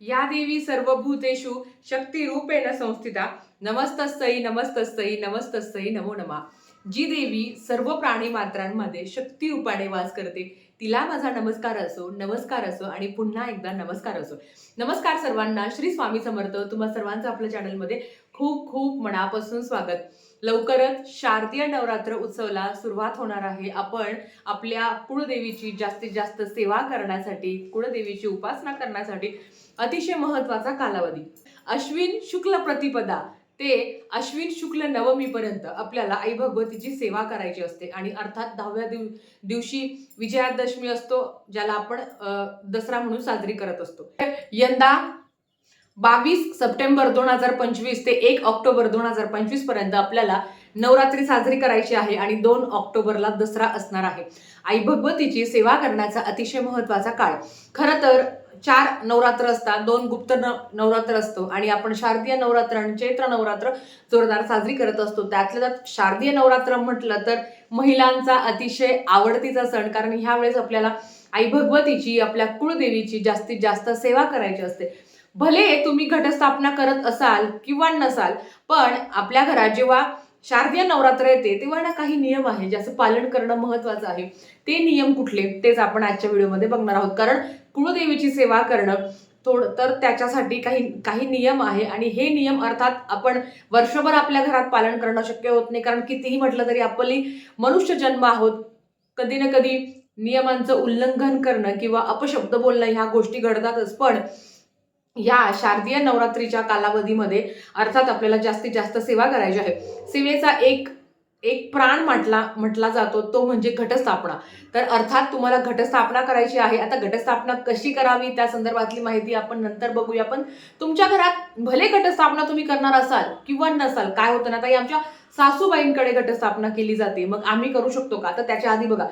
या देवी सर्वभूतेषु शक्तिरूपेण संस्थिता. नमस्तस्तई नमस्तस्तई नमस्तस्यै नमो नमा. जी देवी सर्व प्राणी मात्रांमध्ये शक्ती रूपाने वास करते. तिला माझा नमस्कार असो नमस्कार असो आणि पुन्हा एकदा नमस्कार असो. नमस्कार सर्वांना श्री स्वामी समर्थ तुम्हा सर्वांचं आपल्या चॅनलमध्ये खूप खूप मनापासून स्वागत. लवकरच शारदीय नवरात्र उत्सवाला सुरुवात होणार आहे. आपण आपल्या कुळदेवीची जास्तीत जास्त सेवा करण्यासाठी कुळदेवीची उपासना करण्यासाठी अतिशय महत्त्वाचा कालावधी. अश्विन शुक्ल प्रतिपदा. ते अश्विन शुक्ल नवमीपर्यंत आपल्याला आई भगवतीची सेवा करायची असते आणि अर्थात दहाव्या दिव दिवशी विजयादशमी असतो ज्याला आपण दसरा म्हणून साजरी करत असतो. यंदा बावीस सप्टेंबर दोन हजार पंचवीस ते एक ऑक्टोबर दोन हजार पंचवीसपर्यंत आपल्याला नवरात्री साजरी करायची आहे आणि दोन ऑक्टोबरला दसरा असणार आहे. आई भगवतीची सेवा करण्याचा अतिशय महत्त्वाचा काळ. खरं तर चार नवरात्र असतात दोन गुप्त न नवरात्र असतो आणि आपण शारदीय नवरात्र आणि चैत्र नवरात्र जोरदार साजरी करत असतो. त्यातल्या त्यात शारदीय नवरात्र म्हटलं तर महिलांचा अतिशय आवडतीचा सण कारण ह्या वेळेस आपल्याला आई भगवतीची आपल्या कुळदेवीची जास्तीत जास्त सेवा करायची असते. भले तुम्ही घटस्थापना करत असाल किंवा नसाल पण आपल्या घरात जेव्हा शारदीय नवरात्र येते तेव्हा ना काही नियम आहे ज्याचं पालन करणं महत्वाचं आहे. ते नियम कुठले? तेच आपण आजच्या व्हिडिओमध्ये बघणार आहोत. कारण कुळदेवीची सेवा करणं थोड तर त्याच्यासाठी काही काही नियम आहे. आणि हे नियम अर्थात आपण वर्षभर आपल्या घरात पालन करणं शक्य होत नाही. कारण कितीही म्हटलं तरी आपली मनुष्य जन्म आहोत कधी ना कधी नियमांचं उल्लंघन करणं किंवा अपशब्द बोलणं ह्या गोष्टी घडतातच. पण या शारदीय नवरात्रीच्या कालावधीमध्ये अर्थात आपल्याला जास्तीत जास्त सेवा करायची आहे. सेवेचा एक एक प्राण म्हटला म्हटला जातो तो म्हणजे घटस्थापना. तर अर्थात तुम्हाला घटस्थापना करायची आहे. आता घटस्थापना कशी करावी? त्या संदर्भातली माहिती आपण नंतर बघूया. पण तुमच्या घरात भले घटस्थापना तुम्ही करणार असाल किंवा नसाल काय होतं ना आता आमच्या सासूबाईंकडे घटस्थापना केली जाते. मग आम्ही करू शकतो का? तर त्याच्या आधी बघा.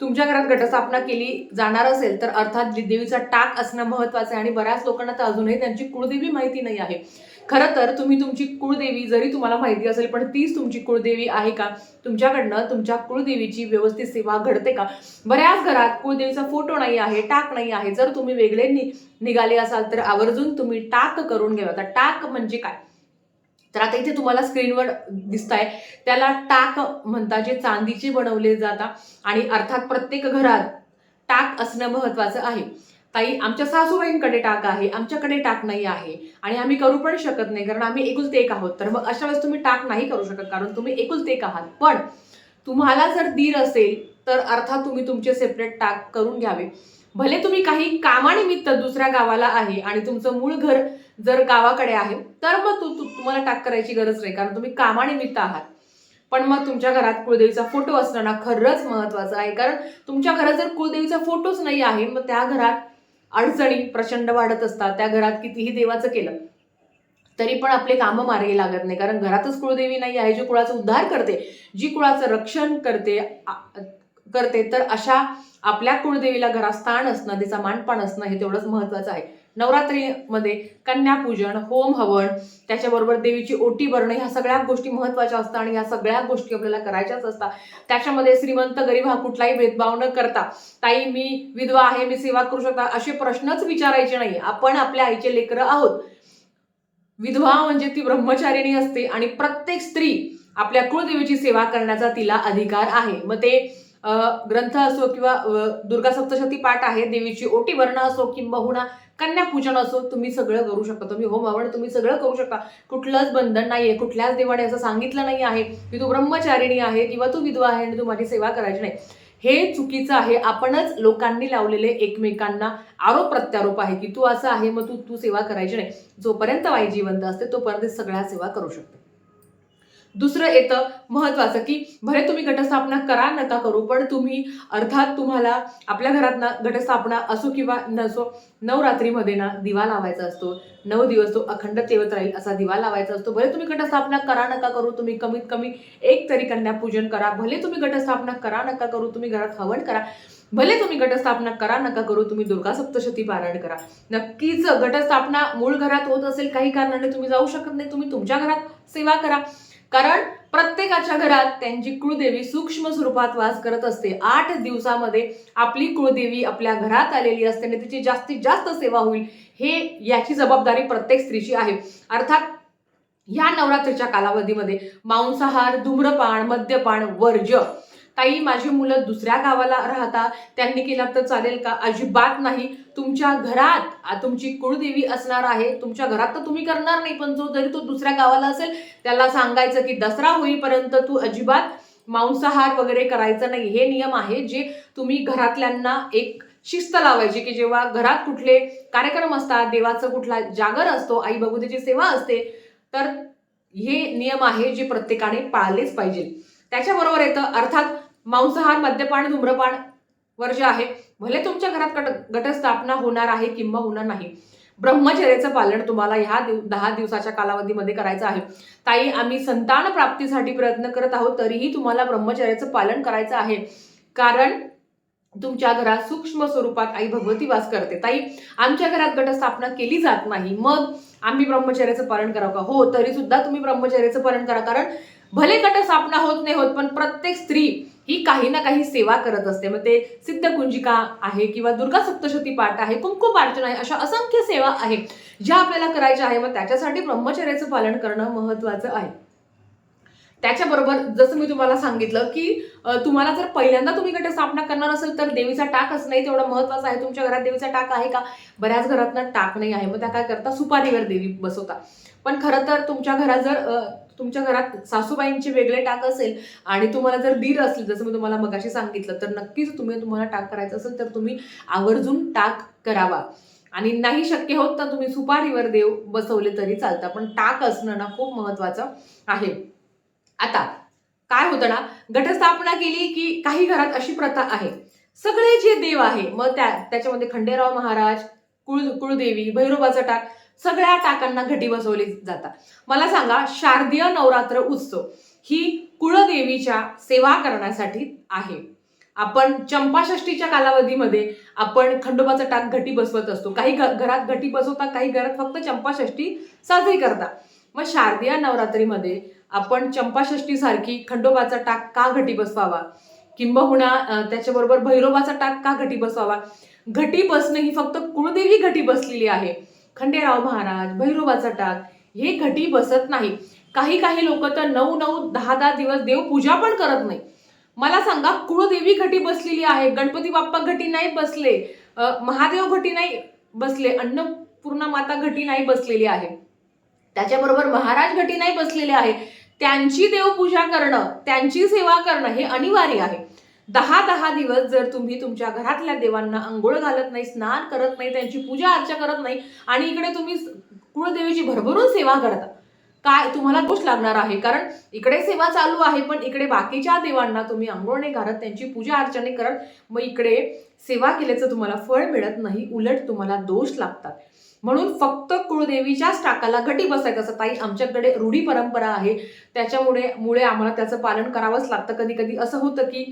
तुमच्या घरात घटस्थापना केली जाणार असेल तर अर्थात देवीचा टाक असणं महत्वाचं आहे. आणि बऱ्याच लोकांना तर अजूनही त्यांची कुळदेवी माहिती नाही आहे. खरं तर तुम्ही तुमची कुळदेवी जरी तुम्हाला माहिती असेल पण तीच तुमची कुळदेवी आहे का? तुमच्याकडनं तुमच्या कुळदेवीची व्यवस्थित सेवा घडते का? बऱ्याच घरात कुळदेवीचा फोटो नाही आहे टाक नाही आहे. जर तुम्ही वेगळे नि निघाले असाल तर आवर्जून तुम्ही टाक करून घ्या. आता टाक म्हणजे काय? तर आता इथे तुम्हाला स्क्रीनवर दिसत आहे त्याला टाक म्हणतात जे चांदीचे बनवले जातात आणि अर्थात प्रत्येक घरात टाक असणं महत्वाचं आहे. ताई आमच्या सासूबाईंकडे टाक आहे आमच्याकडे टाक नाही आहे. आणि आम्ही करू पण शकत नाही कारण आम्ही एकुलते एक आहोत. तर मग अशा वेळेस तुम्ही टाक नाही करू शकत कारण तुम्ही एकुलते एक आहात. पण तुम्हाला जर दीर असेल तर अर्थात तुम्ही तुमचे सेपरेट टाक करून घ्यावे. भले तुम्ही काही कामानिमित्त दुसऱ्या गावाला आहे आणि तुमचं मूळ घर जर गावाकडे आहे तर मग तू तुम्हाला टाक करायची गरज नाही कारण तुम्ही कामानिमित्त आहात. पण मग तुमच्या घरात कुळदेवीचा फोटो असणं ना खरंच महत्वाचं आहे कारण तुमच्या घरात जर कुळदेवीचा फोटोच नाही आहे मग त्या घरात अडचणी प्रचंड वाढत असतात. त्या घरात कितीही देवाचं केलं तरी पण आपले कामं मार्गी लागत नाही. कारण घरातच कुळदेवी नाही आहे जी कुळाचा उद्धार करते जी कुळाचं रक्षण करते आ- करते तर अशा आपल्या कुळदेवीला घरात स्थान असणं तिचा मानपान असणं हे तेवढंच महत्वाचं आहे. नवरात्रीमध्ये कन्यापूजन होम हवन त्याच्याबरोबर देवीची ओटी भरणं ह्या सगळ्या गोष्टी महत्त्वाच्या असतात आणि ह्या सगळ्या गोष्टी आपल्याला करायच्याच असतात. त्याच्यामध्ये श्रीमंत गरीब हा कुठलाही भेदभाव न करता ताई मी विधवा आहे मी सेवा करू शकता असे प्रश्नच विचारायचे नाही. आपण आपल्या आईचे लेकरं आहोत. विधवा म्हणजे ती ब्रह्मचारिणी असते आणि प्रत्येक स्त्री आपल्या कुळदेवीची सेवा करण्याचा तिला अधिकार आहे. मग ते ग्रंथ असो किंवा दुर्गा सप्तशती पाठ आहे देवीची ओटी भरणं असो किंबहुना कन्यापूजन असो तुम्ही सगळं करू शकता. तुम्ही होम आवड तुम्ही सगळं करू शकता. कुठलंच बंधन नाहीये कुठल्याच देवाने असं सांगितलं नाही आहे की तू ब्रह्मचारिणी आहे किंवा तू विधवा आहे आणि तू माझी सेवा करायची नाही. हे चुकीचं आहे. आपणच लोकांनी लावलेले एकमेकांना आरोप प्रत्यारोप आहे की तू असं आहे मग तू तू सेवा करायची नाही. जोपर्यंत वाई जिवंत असते तोपर्यंत सगळ्या सेवा करू शकते. दुसरं येतं महत्वाचं की भले तुम्ही घटस्थापना करा नका करू पण तुम्ही अर्थात तुम्हाला आपल्या घरात ना घटस्थापना असो किंवा नसो नवरात्रीमध्ये ना दिवा लावायचा असतो. नऊ दिवस तो अखंड तेवत राहील असा दिवा लावायचा असतो. भले तुम्ही घटस्थापना करा नका करू तुम्ही कमीत कमी एक तरी कन्यापूजन करा. भले तुम्ही घटस्थापना करा नका करू तुम्ही घरात हवन करा. भले तुम्ही घटस्थापना करा नका करू तुम्ही दुर्गा सप्तशती पारायण करा. नक्कीच घटस्थापना मूळ घरात होत असेल काही कारणाने तुम्ही जाऊ शकत नाही. तुम्ही तुमच्या घरात सेवा करा. कारण प्रत्येकाच्या घरात त्यांची कुळदेवी सूक्ष्म स्वरूपात वास करत असते. आठ दिवसामध्ये आपली कुळदेवी आपल्या घरात आलेली असते आणि तिची जास्तीत जास्त सेवा होईल हे याची जबाबदारी प्रत्येक स्त्रीची आहे. अर्थात या नवरात्रीच्या कालावधीमध्ये मांसाहार धूम्रपान मद्यपान वर्ज्य ताई माझी मुलं दुसऱ्या गावाला राहतात त्यांनी केला तर चालेल का? अजिबात नाही. तुमच्या घरात तुमची कुळदेवी असणार आहे. तुमच्या घरात तर तुम्ही करणार नाही पण जो जरी तो दुसऱ्या गावाला असेल त्याला सांगायचं की दसरा होईपर्यंत तू अजिबात मांसाहार वगैरे करायचा नाही. हे नियम आहे जे तुम्ही घरातल्यांना एक शिस्त लावायची की जेव्हा घरात कुठले कार्यक्रम असतात देवाचं कुठला जागर असतो आई भगवतीची सेवा असते तर हे नियम आहे जे प्रत्येकाने पाळलेच पाहिजे. त्याच्याबरोबर येतं अर्थात मांसाहार मद्यपान धूम्रपान वर्ज आहे भले तुमच्या घरात गट घटस्थापना होणार आहे किंवा होणार नाही ब्रह्मचर्याचं पालन तुम्हाला ह्या दिव दहा दिवसाच्या कालावधीमध्ये करायचं आहे. ताई आम्ही संतान प्राप्तीसाठी प्रयत्न करत आहोत तरीही तुम्हाला ब्रह्मचर्याचं पालन करायचं आहे. कारण तुमच्या घरात सूक्ष्म स्वरूपात आई भगवती वास करते. ताई आमच्या घरात घटस्थापना केली जात नाही. मग आम्ही ब्रह्मचर्याचं पालन करावं का? हो तरी सुद्धा तुम्ही ब्रह्मचर्याचं पालन करा. कारण भले घटस्थापना होत नाही होत पण प्रत्येक स्त्री ही काही ना काही सेवा करत असते. मग ते सिद्धकुंजिका आहे किंवा दुर्गा सप्तशती पाठ आहे कुंकुम अर्चना आहे अशा असंख्य सेवा आहेत ज्या आपल्याला करायच्या आहे मग त्याच्यासाठी ब्रह्मचर्याचं पालन करणं महत्वाचं आहे. त्याच्याबरोबर जसं मी तुम्हाला सांगितलं की तुम्हाला जर पहिल्यांदा तुम्ही घटस्थापना करणार असेल तर देवीचा टाक असणं नाही तेवढं महत्वाचं आहे. तुमच्या घरात देवीचा टाक आहे का? बऱ्याच घरात टाक नाही आहे. मग त्या काय करता? सुपारीवर देवी बसवता. पण खरं तर तुमच्या घरात जर तुमच्या घरात सासूबाईंचे वेगळे टाक असेल आणि तुम्हाला जर दीर असेल जसं मी तुम्हाला मगाशी सांगितलं तर नक्कीच तुम्ही तुम्हाला टाक करायचं असेल तर तुम्ही आवर्जून टाक करावा. आणि नाही शक्य होत तर तुम्ही सुपारीवर देव बसवले तरी चालतं पण टाक असणं ना खूप महत्वाचं आहे. आता काय होतं ना घटस्थापना केली की काही घरात अशी प्रथा आहे. सगळे जे देव आहे मग त्या त्याच्यामध्ये खंडेराव महाराज कुळ कुळदेवी भैरोबाचा टाक सगळ्या टाकांना घटी बसवली जातात. मला सांगा शारदीय नवरात्र उत्सव ही कुळदेवीच्या सेवा करण्यासाठी आहे. आपण चंपाषष्टीच्या कालावधीमध्ये आपण खंडोबाचा टाक घटी बसवत असतो. काही घरात घटी बसवता काही घरात फक्त चंपाषष्टी साजरी करतात मग शारदीय नवरात्रीमध्ये आपण चंपाषष्टी सारखी खंडोबाचा टाक का घटी बसवावा? किंबहुना त्याच्याबरोबर भैरोबाचा टाक का घटी बसवावा? घटी बसणं ही फक्त कुळदेवी घटी बसलेली आहे. खंडेराव महाराज भैरोबाचा टाक हे घटी बसत नाही. काही काही लोक तर नऊ नऊ दहा दहा दिवस देवपूजा पण करत नाही. मला सांगा कुळदेवी घटी बसलेली आहे. गणपती बाप्पा घटी नाही बसले. महादेव घटी नाही बसले. अन्नपूर्णा माता घटी नाही बसलेली आहे. त्याच्याबरोबर महाराज घटी नाही बसलेले आहे. त्यांची देवपूजा करणं त्यांची सेवा करणं हे अनिवार्य आहे. दहा दहा दिवस जर तुम्ही तुमच्या घरातल्या देवांना आंघोळ घालत नाही स्नान करत नाही त्यांची पूजा अर्चा करत नाही आणि इकडे तुम्ही कुळदेवीची भरभरून सेवा करता काय तुम्हाला दोष लागणार आहे? कारण इकडे सेवा चालू आहे पण इकडे बाकीच्या देवांना तुम्ही आंघोळ नाही घालत त्यांची पूजा अर्चने नाही करत मग इकडे सेवा केल्याचं तुम्हाला फळ मिळत नाही उलट तुम्हाला दोष लागतात. म्हणून फक्त कुळदेवीच्याच टाकाला घटी बसायचं असं ताई आमच्याकडे रूढी परंपरा आहे त्याच्यामुळे मुळे आम्हाला त्याचं पालन करावंच लागतं. कधी कधी असं होतं की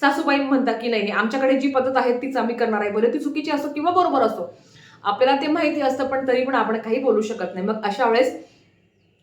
सासूबाई म्हणतात की नाही नाही आमच्याकडे जी पद्धत आहे तीच आम्ही करणार आहे. बरं ती चुकीची असो किंवा बरोबर असो. आपल्याला ते माहिती असतं पण तरी पण आपण काही बोलू शकत नाही. मग अशा वेळेस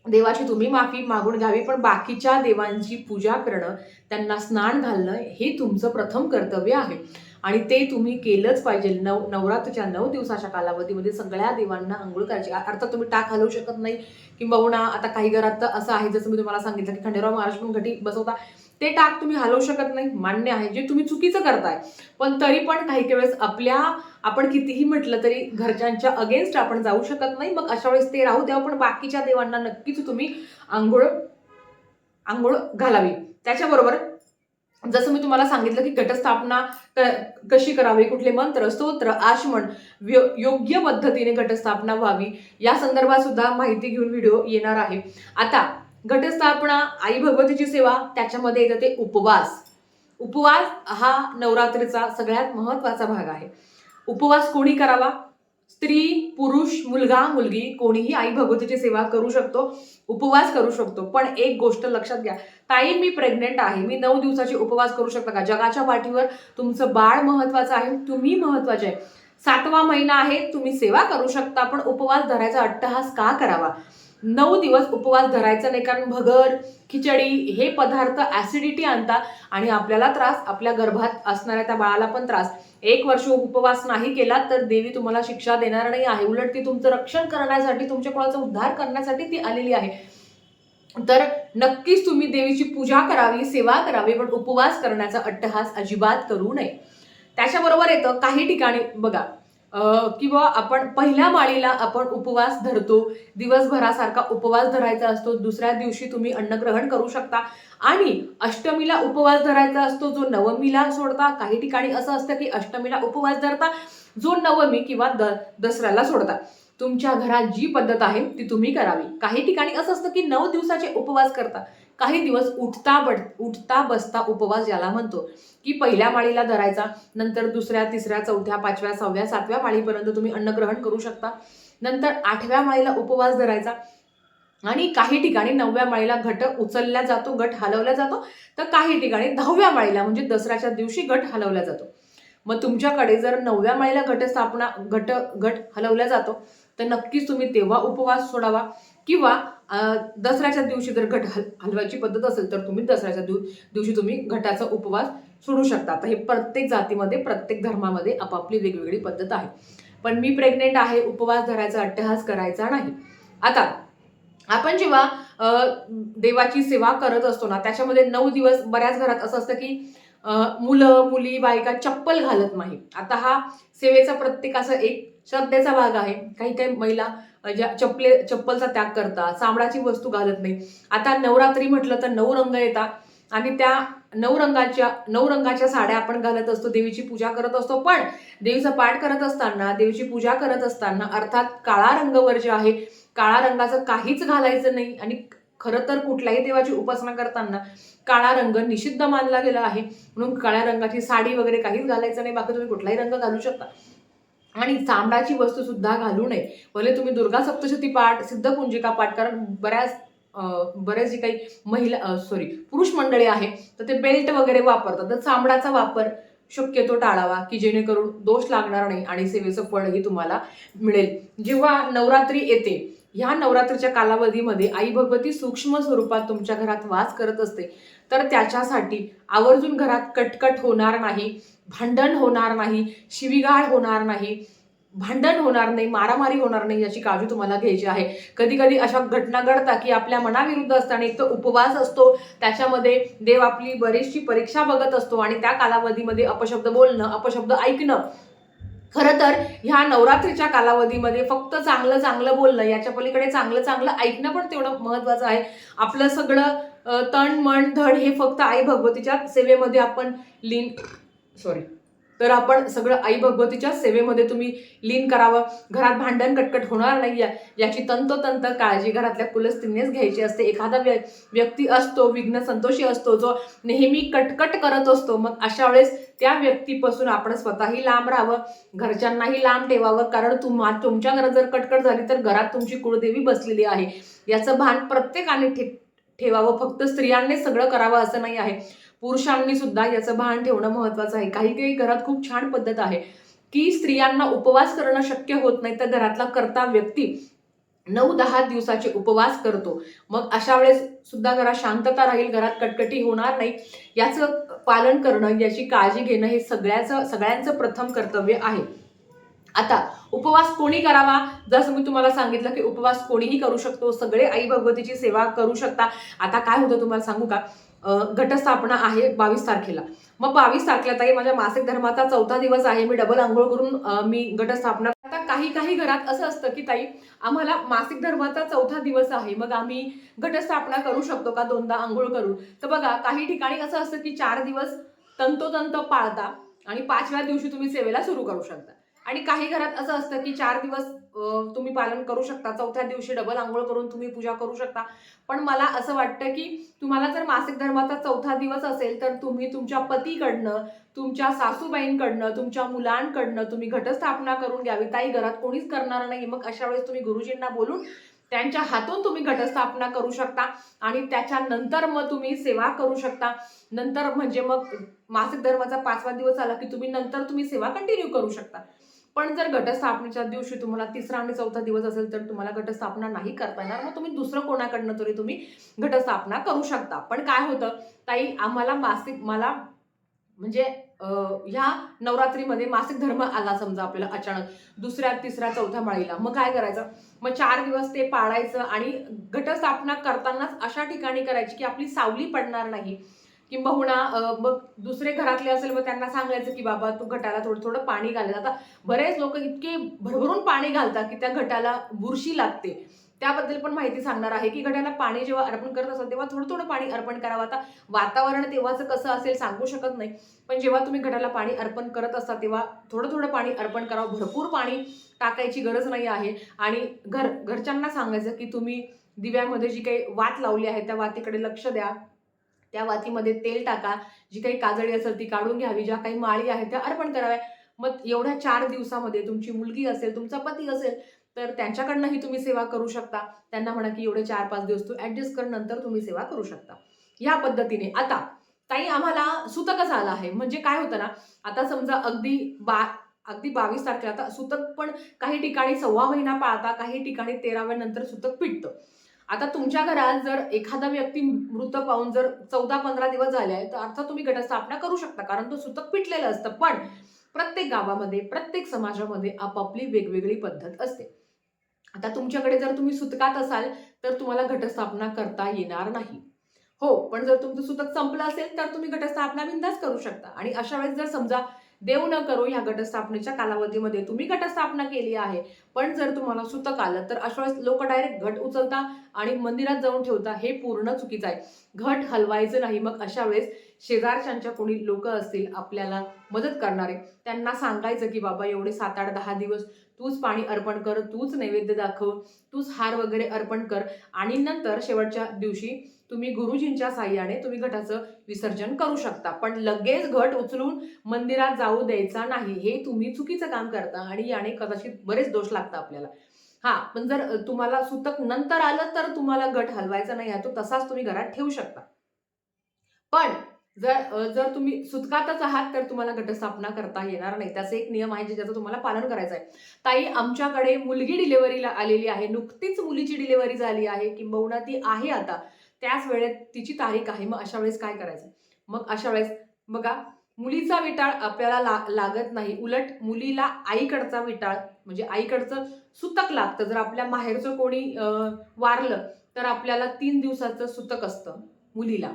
देवाची तुम्ही माफी मागून घ्यावी पण बाकीच्या देवांची पूजा करणं त्यांना स्नान घालणं हे तुमचं प्रथम कर्तव्य आहे. आणि ते तुम्ही केलंच पाहिजे. नव नवरात्रीच्या नऊ दिवसाच्या कालावधीमध्ये सगळ्या देवांना आंघोळ करायची. अर्थात तुम्ही टाक हलवू शकत नाही. किंबहुना आता काही घरात तर असं आहे जसं मी तुम्हाला सांगितलं की खंडेराव महाराज पण घटी बसवता. ते टाक तुम्ही हलवू शकत नाही. मान्य आहे. जे तुम्ही चुकीचं करताय. पण तरी पण काही काही वेळेस आपल्या आपण कितीही म्हटलं तरी घरच्यांच्या अगेन्स्ट आपण जाऊ शकत नाही. मग अशा वेळेस ते राहू द्या. पण बाकीच्या देवांना नक्कीच तुम्ही आंघोळ आंघोळ घालावी. त्याच्याबरोबर जसं मी तुम्हाला सांगितलं की घटस्थापना क- कशी करावी? कुठले मंत्र स्तोत्र आश्मन व्य- योग्य पद्धतीने घटस्थापना व्हावी. या संदर्भात सुद्धा माहिती घेऊन व्हिडिओ येणार आहे. आता घटस्थापना आई भगवतीची सेवा त्याच्यामध्ये येतं ते उपवास. उपवास हा नवरात्रीचा सगळ्यात महत्त्वाचा भाग आहे. उपवास कोणी करावा? स्त्री पुरुष मुलगा मुलगी कोणीही आई भगवतीची सेवा करू शकतो उपवास करू शकतो. पण एक गोष्ट लक्षात घ्या ताई मी प्रेग्नेंट आहे मी नऊ दिवसाची उपवास करू शकता का? जगाच्या पाठीवर तुमचं बाळ महत्वाचं आहे तुम्ही महत्त्वाचे आहे. सातवा महिना आहे तुम्ही सेवा करू शकता पण उपवास धरायचा अट्टहास का करावा? नऊ दिवस उपवास धरायचा नाही कारण भगर खिचडी हे पदार्थ ऍसिडिटी आणतात आणि आपल्याला त्रास आपल्या गर्भात असणाऱ्या त्या बाळाला पण त्रास. एक वर्ष उपवास नाही केला तर देवी तुम्हाला शिक्षा देणार नाही आहे. उलट ती तुमचं रक्षण करण्यासाठी तुमच्या कुळाचा उद्धार करण्यासाठी ती आलेली आहे. तर नक्कीच तुम्ही देवीची पूजा करावी सेवा करावी पण उपवास करण्याचा अट्टहास अजिबात करू नये. त्याच्याबरोबर येतं काही ठिकाणी बघा किंवा आपण पहिल्या माळीला आपण उपवास धरतो दिवसभरासारखा उपवास धरायचा असतो दुसऱ्या दिवशी तुम्ही अन्नग्रहण करू शकता. आणि अष्टमीला उपवास धरायचा असतो जो नवमीला सोडता काही ठिकाणी असं असतं की अष्टमीला उपवास धरता जो नवमी किंवा द दसऱ्याला सोडता. तुमच्या घरात जी पद्धत आहे ती तुम्ही करावी. काही ठिकाणी असं असतं की नऊ दिवसाचे उपवास करता. काही दिवस उठता बड उठता बसता उपवास ज्याला म्हणतो. की पहिल्या माळीला धरायचा नंतर दुसऱ्या तिसऱ्या चौथ्या पाचव्या सहाव्या सातव्या माळीपर्यंत तुम्ही अन्नग्रहण करू शकता. नंतर आठव्या माळीला उपवास धरायचा. आणि काही ठिकाणी नवव्या माळीला घट उचलला जातो गट हलवला जातो. तर काही ठिकाणी दहाव्या माळीला म्हणजे दसऱ्याच्या दिवशी गट हलवला जातो. मग तुमच्याकडे जर नवव्या माळीला घटस्थापना घट गट हलवला जातो तर नक्कीच तुम्ही तेव्हा उपवास सोडावा किंवा दसऱ्याच्या दिवशी जर घट हल हलवायची पद्धत असेल तर तुम्ही दसऱ्याच्या दिव दिवशी तुम्ही घटाचा उपवास सोडू शकता. आता हे प्रत्येक जातीमध्ये प्रत्येक धर्मामध्ये आपापली वेगवेगळी पद्धत आहे. पण मी प्रेग्नेंट आहे उपवास धरायचा अट्टहास करायचा नाही. आता आपण जेव्हा देवाची सेवा करत असतो ना त्याच्यामध्ये नऊ दिवस बऱ्याच घरात असं असतं की मुलं मुली बायका चप्पल घालत नाही आता हा सेवेचा प्रत्येकाचा एक श्रद्धेचा भाग आहे. काही काही महिला ज्या चप्पले चप्पलचा त्याग करतात चामडाची वस्तू घालत नाही. आता नवरात्री म्हटलं तर नऊ रंग येतात. आणि त्या नऊ रंगाच्या नऊ रंगाच्या साड्या आपण घालत असतो देवीची पूजा करत असतो. पण देवीचा पाठ करत असताना देवीची पूजा करत असताना अर्थात काळा रंगवर जे आहे काळा रंगाचं काहीच घालायचं नाही. आणि खरं तर कुठल्याही देवाची उपासना करताना काळा रंग निषिद्ध मानला गेला आहे. म्हणून काळ्या रंगाची साडी वगैरे काहीच घालायचं नाही. बाकी तुम्ही कुठलाही रंग घालू शकता. आणि चामडाची वस्तू सुद्धा घालू नये. भले तुम्ही दुर्गा सप्तशती पाठ सिद्धपुंजिका पाठ कारण बऱ्याच बऱ्याच बरेच जे काही महिला सॉरी पुरुष मंडळी आहे तर ते बेल्ट वगैरे वापरतात. तर चामडाचा वापर शक्यतो टाळावा की जेणेकरून दोष लागणार नाही आणि सेवेचं फळही तुम्हाला मिळेल. जेव्हा नवरात्री येते ह्या नवरात्रीच्या कालावधीमध्ये आई भगवती सूक्ष्म स्वरूपात तुमच्या घरात वास करत असते. तर त्याच्यासाठी आवर्जून घरात कटकट होणार नाही भांडण होणार नाही शिवीगाळ होणार नाही भांडण होणार नाही मारामारी होणार नाही याची काळजी तुम्हाला घ्यायची आहे. कधी कधी अशा घटना घडतात की आपल्या मनाविरुद्ध असताना एक तर उपवास असतो त्याच्यामध्ये देव आपली बरीचशी परीक्षा बघत असतो आणि त्या कालावधीमध्ये अपशब्द बोलणं अपशब्द ऐकणं खरं तर ह्या नवरात्रीच्या कालावधीमध्ये फक्त चांगलं चांगलं बोलणं याच्या पलीकडे चांगलं चांगलं ऐकणं पण तेवढं महत्वाचं आहे. आपलं सगळं तण मन धड हे फक्त आई भगवतीच्या सेवेमध्ये आपण लीन सॉरी तर आपण सगळं आई भगवतीच्या सेवेमध्ये तुम्ही लीन करावं. घरात भांडण कटकट होणार नाही याची तंतोतंत काळजी घरातल्या कुलस्त्रीनेच घ्यायची असते. एखादा व्य व्यक्ती असतो विघ्न संतोषी असतो जो नेहमी कटकट करत असतो मग अशा वेळेस त्या व्यक्तीपासून आपण स्वतःही लांब राहावं घरच्यांनाही लांब ठेवावं. कारण तुम्हा तुमच्या घरात जर कटकट झाली तर घरात तुमची कुळदेवी बसलेली आहे. याचं भान प्रत्येकाने ठे ठेवावं. फक्त स्त्रियांनी सगळं करावं असं नाही आहे. पुरुषांनी सुद्धा याचं भान ठेवणं महत्वाचं आहे. काही काही घरात खूप छान पद्धत आहे की स्त्रियांना उपवास करणं शक्य होत नाही तर घरातला करता व्यक्ती नऊ दहा दिवसाचे उपवास करतो. मग अशा वेळेस सुद्धा घरात शांतता राहील घरात कटकटी होणार नाही. याचं पालन करणं याची काळजी घेणं हे सगळ्याचं सगळ्यांचं प्रथम कर्तव्य आहे. आता उपवास कोणी करावा? जसं मी तुम्हाला सांगितलं की उपवास कोणीही करू शकतो. सगळे आई भगवतीची सेवा करू शकता. आता काय होतं तुम्हाला सांगू का? घटस्थापना आहे बावीस तारखेला. मग बावीस तारखेला ताई माझ्या मासिक धर्माचा चौथा दिवस आहे. मी डबल आंघोळ करून मी घटस्थापना आता काही काही घरात असं असतं की ताई आम्हाला मासिक धर्माचा चौथा दिवस आहे. मग आम्ही घटस्थापना करू शकतो का? दोनदा आंघोळ करून. तर बघा काही ठिकाणी असं असतं की चार दिवस तंतोतंत पाळता आणि पाचव्या दिवशी तुम्ही सेवेला सुरू करू शकता. आणि काही घरात असं असतं की चार दिवस तुम्ही पालन करू शकता. चौथ्या दिवशी डबल आंघोळ करून तुम्ही पूजा करू शकता. पण मला असं वाटतं की तुम्हाला जर मासिक धर्माचा चौथा दिवस असेल तर तुम्ही तुमच्या पतीकडनं तुमच्या सासूबाईंकडनं तुमच्या मुलांकडनं तुम्ही घटस्थापना करून घ्यावी. ताई घरात कोणीच करणार नाही. मग अशा वेळेस तुम्ही गुरुजींना बोलून त्यांच्या हातून तुम्ही घटस्थापना करू शकता आणि त्याच्यानंतर मग तुम्ही सेवा करू शकता. नंतर म्हणजे मग मासिक धर्माचा पाचवा दिवस आला की तुम्ही नंतर तुम्ही सेवा कंटिन्यू करू शकता. पण जर घटस्थापनेच्या दिवशी तुम्हाला तिसरा आणि चौथा दिवस असेल तर तुम्हाला घटस्थापना नाही करता येणार. मग तुम्ही दुसरं कोणाकडनं तरी तुम्ही घटस्थापना करू शकता. पण काय होतं ताई आम्हाला मासिक मला म्हणजे ह्या नवरात्रीमध्ये मासिक धर्म आला समजा आपल्याला अचानक दुसऱ्या तिसऱ्या चौथ्या माळीला. मग काय करायचं? मग चार दिवस ते पाळायचं आणि घटस्थापना करतानाच अशा ठिकाणी करायची की आपली सावली पडणार नाही. किंबहुना मग दुसरे घरातले असेल मग त्यांना सांगायचं की बाबा तू घटाला थोडं थोडं पाणी घालत आता बरेच लोक इतके भरभरून पाणी घालतात की त्या घटाला बुरशी लागते. त्याबद्दल पण माहिती सांगणार आहे की घटाला पाणी जेव्हा अर्पण करत असाल तेव्हा थोडं थोडं पाणी अर्पण करावं. आता वातावरण तेव्हाचं कसं असेल सांगू शकत नाही. पण जेव्हा तुम्ही घटाला पाणी अर्पण करत असता तेव्हा थोडं थोडं पाणी अर्पण करावं. भरपूर पाणी टाकायची गरज नाही आहे. आणि घर घरच्यांना सांगायचं की तुम्ही दिव्यामध्ये जी काही वात लावली आहे त्या वातीकडे लक्ष द्या. त्या वातीमध्ये तेल टाका जी काही काजळी असेल ती काढून घ्यावी ज्या काही माळी आहेत त्या अर्पण कराव्या. मग एवढ्या चार दिवसामध्ये तुमची मुलगी असेल तुमचा पती असेल तर त्यांच्याकडनंही तुम्ही सेवा करू शकता. त्यांना म्हणा की एवढे चार पाच दिवस तू ऍडजस्ट कर नंतर तुम्ही सेवा करू शकता. ह्या पद्धतीने आता ताई आम्हाला सुतकच आला आहे. म्हणजे काय होतं ना आता समजा अगदी बा अगदी बावीस तारखेला आता सुतक पण काही ठिकाणी सव्वा महिना पाळता काही ठिकाणी तेराव्या नंतर सुतक पिटतं. आता तुमच्या घरात जर एखादा व्यक्ती मृत पाहून जर चौदा पंधरा दिवस झाले आहे तर अर्थात तुम्ही घटस्थापना करू शकता कारण तो सुतक पिटलेलं असतं. पण प्रत्येक गावामध्ये प्रत्येक समाजामध्ये आपापली वेगवेगळी पद्धत असते. आता तुमच्याकडे जर तुम्ही सुतकात असाल तर तुम्हाला घटस्थापना करता येणार नाही. हो पण जर तुमचं सुतक संपलं असेल तर तुम्ही घटस्थापना बिंदास करू शकता. आणि अशा वेळेस जर समजा देऊ न करू ह्या घटस्थापनेच्या कालावधीमध्ये तुम्ही घटस्थापना केली आहे. पण जर तुम्हाला सुतक आलं तर अशा वेळेस लोक डायरेक्ट घट उचलता आणि मंदिरात जाऊन ठेवता हे पूर्ण चुकीचं आहे. घट हलवायचं नाही. मग अशा वेळेस शेजारच्यांच्या कोणी लोक असतील आपल्याला मदत करणारे त्यांना सांगायचं की बाबा एवढे सात आठ दहा दिवस तूच पाणी अर्पण कर तूच नैवेद्य दाखव तूच हार वगैरे अर्पण कर. आणि नंतर शेवटच्या दिवशी तुम्ही गुरुजींच्या साह्याने तुम्ही घटाचं विसर्जन करू शकता. पण लगेच घट उचलून मंदिरात जाऊ द्यायचा नाही हे तुम्ही चुकीचं काम करता आणि याने कदाचित बरेच दोष लागतात आपल्याला. हा पण जर तुम्हाला सुतक नंतर आलं तर तुम्हाला गट हलवायचा नाही आहे तो तसाच तुम्ही घरात ठेवू शकता. पण जर जर तुम्ही सुतकातच आहात तर तुम्हाला घटस्थापना करता येणार नाही. त्याचा एक नियम आहे जे ज्याचं तुम्हाला पालन करायचं आहे. ताई आमच्याकडे मुलगी डिलिव्हरीला आलेली आहे. नुकतीच मुलीची डिलिव्हरी झाली आहे. किंबहुना ती आहे आता. त्याच वेळेत तिची तारीख आहे. मग अशा वेळेस काय करायचं? मग अशा वेळेस बघा मुलीचा विटाळ आपल्याला ला लागत नाही. उलट मुलीला आईकडचा विटाळ म्हणजे आईकडचं सुतक लागतं. जर आपल्या माहेरचं कोणी वारलं तर आपल्याला तीन दिवसाचं सुतक असतं मुलीला.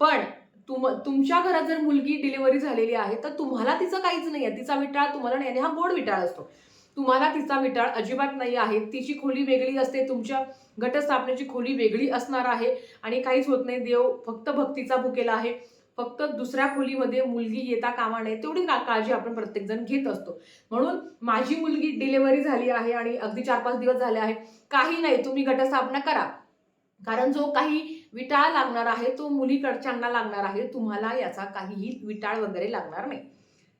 पण तुम तुमच्या घरात जर मुलगी डिलिव्हरी झालेली आहे तर तुम्हाला तिचं काहीच नाही आहे तिचा विटाळ तुम्हाला नाही आणि हा गोड विटाळ असतो. तुम्हाला तिचा विटाळ अजिबात नाही आहे. तिची खोली वेगळी असते. तुमच्या घटस्थापनेची खोली वेगळी असणार आहे आणि काहीच होत नाही. देव फक्त भक्तीचा भुकेला आहे. फक्त दुसऱ्या खोलीमध्ये मुलगी येता कामा नये तेवढी काळजी आपण प्रत्येकजण घेत असतो. म्हणून माझी मुलगी डिलिव्हरी झाली आहे आणि अगदी चार पाच दिवस झाले आहे. काही नाही तुम्ही घटस्थापना करा. कारण जो काही विटाळ लागणार आहे तो मुलीकडच्यांना लागणार आहे तुम्हाला याचा काहीही विटाळ वगैरे लागणार नाही.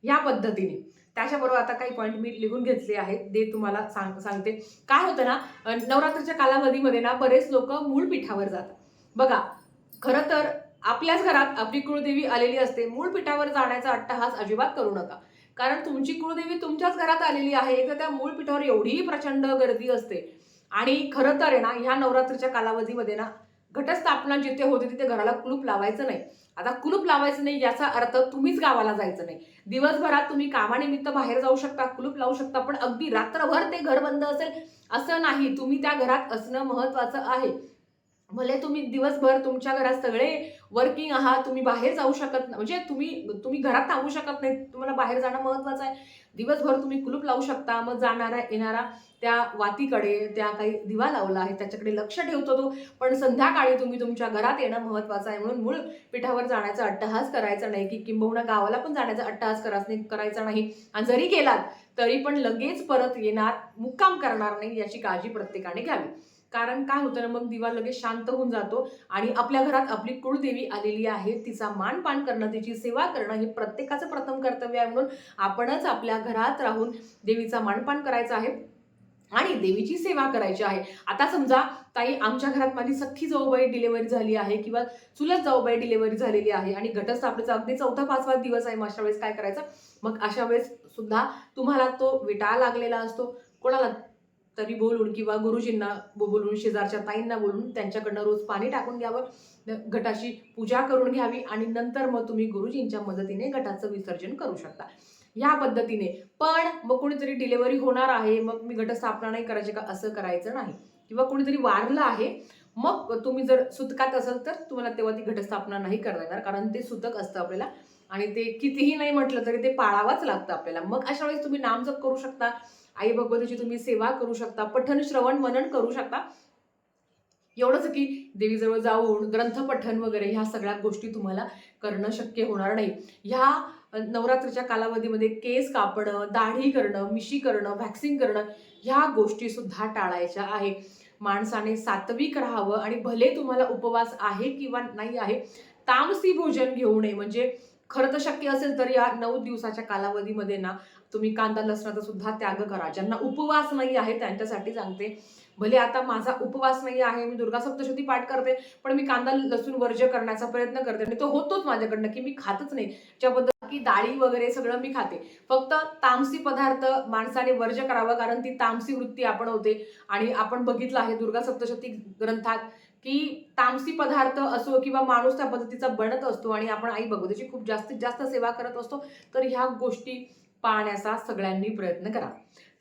या पद्धतीने. त्याच्याबरोबर आता काही पॉईंट मी लिहून घेतले आहेत ते तुम्हाला सांग सांगते. काय होतं ना नवरात्रीच्या कालावधीमध्ये ना बरेच लोक मूळ पीठावर जातात. बघा खरं तर आपल्याच घरात आपली कुळदेवी आलेली असते. मूळ पीठावर जाण्याचा अट्टहास अजिबात करू नका. कारण तुमची कुळदेवी तुमच्याच घरात आलेली आहे एक तर त्या मूळ पीठावर एवढी प्रचंड गर्दी असते. आणि खरं तर आहे ना ह्या नवरात्रीच्या कालावधीमध्ये ना घटस्थापना जिथे होते तिथे घराला कुलूप लावायचं नाही. आता कुलूप लावायचं नाही याचा अर्थ तुम्हीच गावाला जायचं नाही. दिवसभरात तुम्ही कामानिमित्त बाहेर जाऊ शकता कुलूप लावू शकता पण अगदी रात्रभर ते घर बंद असेल असं नाही. तुम्ही त्या घरात असणं महत्वाचं आहे. भले तुम्ही दिवसभर तुमच्या घरात सगळे वर्किंग आहात तुम्ही बाहेर जाऊ शकत नाही म्हणजे तुम्ही तुम्ही घरात थांबू शकत नाही तुम्हाला बाहेर जाणं महत्वाचं आहे. दिवसभर तुम्ही कुलूप लावू शकता मग जाणारा येणारा त्या वातीकडे त्या काही दिवा लावला आहे त्याच्याकडे लक्ष ठेवतो तो. पण संध्याकाळी तुम्ही तुमच्या घरात येणं महत्वाचं आहे म्हणून मूळ पीठावर जाण्याचा अट्टहास करायचा नाही की किंबहुना गावाला पण जाण्याचा अट्टहास करायचा नाही करायचा नाही. आणि जरी गेलात तरी पण लगेच परत येणार मुक्काम करणार नाही याची काळजी प्रत्येकाने घ्यावी. कारण काय होतं ना मग दिवा लगेच शांत होऊन जातो आणि आपल्या घरात आपली कुळदेवी आलेली आहे तिचा मानपान करणं तिची सेवा करणं हे प्रत्येकाचं प्रथम कर्तव्य आहे म्हणून आपणच आपल्या घरात राहून देवीचा मानपान करायचा आहे आणि देवीची सेवा करायची आहे. आता समजा ताई आमच्या घरात माझी सख्खी जाऊबाई डिलेवरी झाली आहे किंवा चुलत जाऊबाई डिलेवरी झालेली आहे आणि घटस्थापनेचा अगदी चौथा पाचवा दिवस आहे मग अशा वेळेस काय करायचं? मग अशा वेळेस सुद्धा तुम्हाला तो विटाळा लागलेला असतो. कोणाला तरी बोलून किंवा गुरुजींना बो- बोलून शेजारच्या ताईंना बोलून त्यांच्याकडनं रोज पाणी टाकून घ्यावं. घटाची पूजा करून घ्यावी आणि नंतर मग तुम्ही गुरुजींच्या मदतीने घटाचं विसर्जन करू शकता. या पद्धतीने. पण मग कोणीतरी डिलेवरी होणार आहे मग मी घटस्थापना नाही करायची का? असं करायचं नाही. किंवा कोणीतरी वारलं आहे मग तुम्ही जर सुतकात असाल तर तुम्हाला तेव्हा ती घटस्थापना नाही करता येणार कारण ते सुतक असतं आपल्याला. आणि ते कितीही नाही म्हटलं तरी ते पाळावंच लागतं आपल्याला. मग अशा वेळेस तुम्ही नामजप करू शकता. आई भगवतीची तुम्ही सेवा करू शकता पठन श्रवण मनन करू शकता. एवढंच की देवीजवळ जाऊन ग्रंथपठण वगैरे ह्या सगळ्या गोष्टी तुम्हाला करणं शक्य होणार नाही. ह्या नवरात्रीच्या कालावधीमध्ये केस कापणं दाढी करणं मिशी करणं व्हॅक्सिन करणं ह्या गोष्टी सुद्धा टाळायच्या आहे. माणसाने सात्विक राहावं आणि भले तुम्हाला उपवास आहे किंवा नाही आहे तामसी भोजन घेऊ नये. म्हणजे खरं तर शक्य असेल तर या नऊ दिवसाच्या कालावधीमध्ये ना तुम्ही कांदा लसणाचा सुद्धा त्याग करा. ज्यांना उपवास नाही आहे त्यांच्यासाठी सांगते भले आता माझा उपवास नाही आहे मी दुर्गा सप्तशती पाठ करते पण मी कांदा लसूण वर्ज्य करण्याचा प्रयत्न करते आणि तो होतोच माझ्याकडनं की मी खातच नाही. ज्याबद्दल की डाळी वगैरे सगळं मी खाते. फक्त तामसी पदार्थ माणसाने वर्ज्य करावं कारण ती तामसी वृत्ती आपण होते आणि आपण बघितलं आहे दुर्गा सप्तशती ग्रंथात की तामसी पदार्थ असो किंवा माणूस त्या पद्धतीचा बनत असतो आणि आपण आई भगवतीची खूप जास्तीत जास्त सेवा करत असतो तर ह्या गोष्टी पाळण्याचा सगळ्यांनी प्रयत्न करा.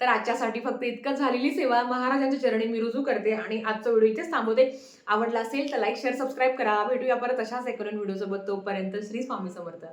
तर आजच्यासाठी फक्त इतकं झालेली सेवा. महाराजांच्या चरणी मी रुजू करते आणि आजचा व्हिडिओ इथेच थांबवते. आवडला असेल तर लाईक शेअर सबस्क्राईब करा. भेटूया परत अशाच एक व्हिडिओसोबत. तोपर्यंत श्री स्वामी समर्थ.